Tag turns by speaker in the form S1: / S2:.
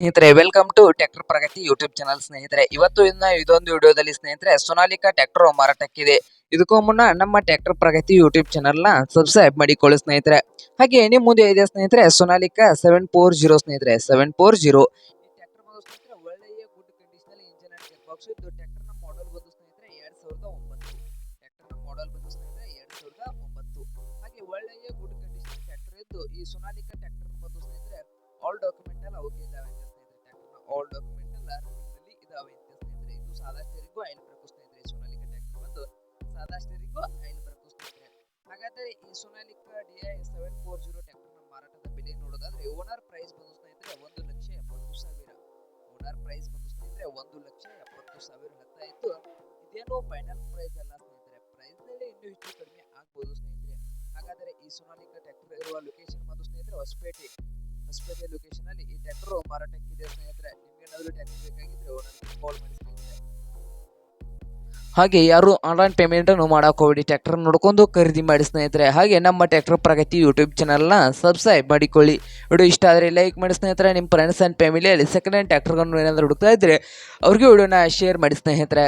S1: ಸ್ನೇಹಿತರೆ welcome to tractor Pragati YouTube channel ಸ್ನೇಹಿತರೆ. ಇವತ್ತು ಇನ್ನ ಇದೊಂದು ವಿಡಿಯೋದಲ್ಲಿ ಸ್ನೇಹಿತರೆ ಸೋನಾಲಿಕಾ ಟ್ರ್ಯಾಕ್ಟರ್ ಮಾರಾಟಕ್ಕಿದೆ. ಇದಕ್ಕೂ ಮುನ್ನ ನಮ್ಮ ಟ್ರ್ಯಾಕ್ಟರ್ ಪ್ರಗತಿ ಯೂಟ್ಯೂಬ್ ಚಾನಲ್ನ ಸಬ್ಸ್ಕ್ರೈಬ್ ಮಾಡಿಕೊಳ್ಳಿ ಸ್ನೇಹಿತರೆ. ಹಾಗೆ ನಿಮ್ಮ ಮುಂದೆ ಇದೆ ಸ್ನೇಹಿತರೆ ಸೋನಾಲಿಕಾ ಸೆವೆನ್ ಫೋರ್ ಜೀರೋ ಸ್ನೇಹಿತರೆ. ಸೆವೆನ್ ಫೋರ್ ಜೀರೋ ಒಳ್ಳೆಯ ಗುಡ್ ಕಂಡೀಷನ್ ಇಂಜಿನ್ ಬಾಕ್ಸ್ ಇದು ಟ್ರ್ಯಾಕ್ಟರ್ನ ಮಾಡೆಲ್ ಬಂದು ಸ್ನೇಹಿತರೆ ಎರಡ್ ಸಾವಿರದ ಒಂಬತ್ತು ಟ್ರ್ಯಾಕ್ಟರ್ನ ಮಾಡೆಲ್ ಬಂದು ಸ್ನೇಹಿತರೆ ಎರಡ್ ಸಾವಿರದ ಒಂಬತ್ತು ಹಾಗೆ ಒಳ್ಳೆಯ ಗುಡ್ ಕಂಡೀಷನ್ ಟ್ರ್ಯಾಕ್ಟರ್ ಇದ್ದು ಈ ಸೊನಾಲಿಕಾ ಸಾದಾ ಆಯಿಲ್ ಬ್ರೇಕು ಸ್ನೇಹಿತರೆ ಈ ಸೊನಾಲಿಕಾ ಟ್ರ್ಯಾಕ್ಟರ್ ಬಂದು ಸಾದಾ ಸ್ಟೇರಿಂಗು ಸ್ನೇಹಿತರೆ ಹಾಗಾದ್ರೆ ಈ Sonalika D I seven four zero ಟ್ರ್ಯಾಕ್ಟರ್ನ ಮಾರಾಟದ ಬೆಲೆ ನೋಡೋದಾದ್ರೆ ಓನರ್ ಪ್ರೈಸ್ ಬಂದು ಸ್ನೇಹಿತರೆ ಒಂದು ಲಕ್ಷ ಎಪ್ಪತ್ತು ಸಾವಿರ. ಓನರ್ ಪ್ರೈಸ್ ಬಂದು ಸ್ನೇಹಿತರೆ ಒಂದು ಲಕ್ಷ ಎಪ್ಪತ್ತು ಸಾವಿರ ಹೇಳ್ತಾ ಇತ್ತು. ಇದೇನು ಫೈನಲ್ ಪ್ರೈಸ್ ಅಲ್ಲ ಸ್ನೇಹಿತರೆ. ಪ್ರೈಸ್ನಲ್ಲಿ ಇನ್ನೂ ಹೆಚ್ಚು ಕಡಿಮೆ ಆಗ್ಬೋದು ಸ್ನೇಹಿತರೆ. ಹಾಗಾದರೆ ಈ ಸೋನಾಲಿಕ ಟ್ಯಾಕ್ಟರ್ ಇರುವ ಲೊಕೇಶನ್ ಬಂದು ಸ್ನೇಹಿತರೆ ಹೊಸಪೇಟೆ. ಹೊಸಪೇಟೆ ಲೊಕೇಶನ್ ಅಲ್ಲಿ ಈ ಟ್ಯಾಕ್ಟರ್ ಮಾರಾಟಕ್ಕಿದೆ ಸ್ನೇಹಿತರೆ. ನಿಮ್ಗೆ ಏನಾದರೂ ಟ್ರ್ಯಾಕ್ಟರ್ ಬೇಕಾಗಿದ್ರೆ ಕಾಲ್ ಮಾಡಿ ಹಾಗೆ ಯಾರು ಆನ್ಲೈನ್ ಪೇಮೆಂಟ್ ಅನ್ನು ಹೋಗಿ ಹೋಗ್ಬೇಡಿ. ಟ್ರ್ಯಾಕ್ಟರ್ ನೋಡ್ಕೊಂಡು ಖರೀದಿ ಮಾಡಿ ಸ್ನೇಹಿತರೆ. ಹಾಗೆ ನಮ್ಮ ಟ್ಯಾಕ್ಟರ್ ಪ್ರಗತಿ ಯೂಟ್ಯೂಬ್ ಚಾನಲ್ನ ಸಬ್ಸ್ಕ್ರೈಬ್ ಮಾಡಿಕೊಳ್ಳಿ. ವಿಡಿಯೋ ಇಷ್ಟ ಆದರೆ ಲೈಕ್ ಮಾಡಿ ಸ್ನೇಹಿತರೆ. ನಿಮ್ಮ ಫ್ರೆಂಡ್ಸ್ ಆ್ಯಂಡ್ ಫ್ಯಾಮಿಲಿಯಲ್ಲಿ ಸೆಕೆಂಡ್ ಹ್ಯಾಂಡ್ ಟ್ಯಾಕ್ಟರ್ಗಳನ್ನು ಏನಾದರೂ ಹುಡುಕ್ತಾ ಇದ್ದರೆ ಅವ್ರಿಗೆ ವಿಡಿಯೋನ ಶೇರ್ ಮಾಡಿ ಸ್ನೇಹಿತರೆ.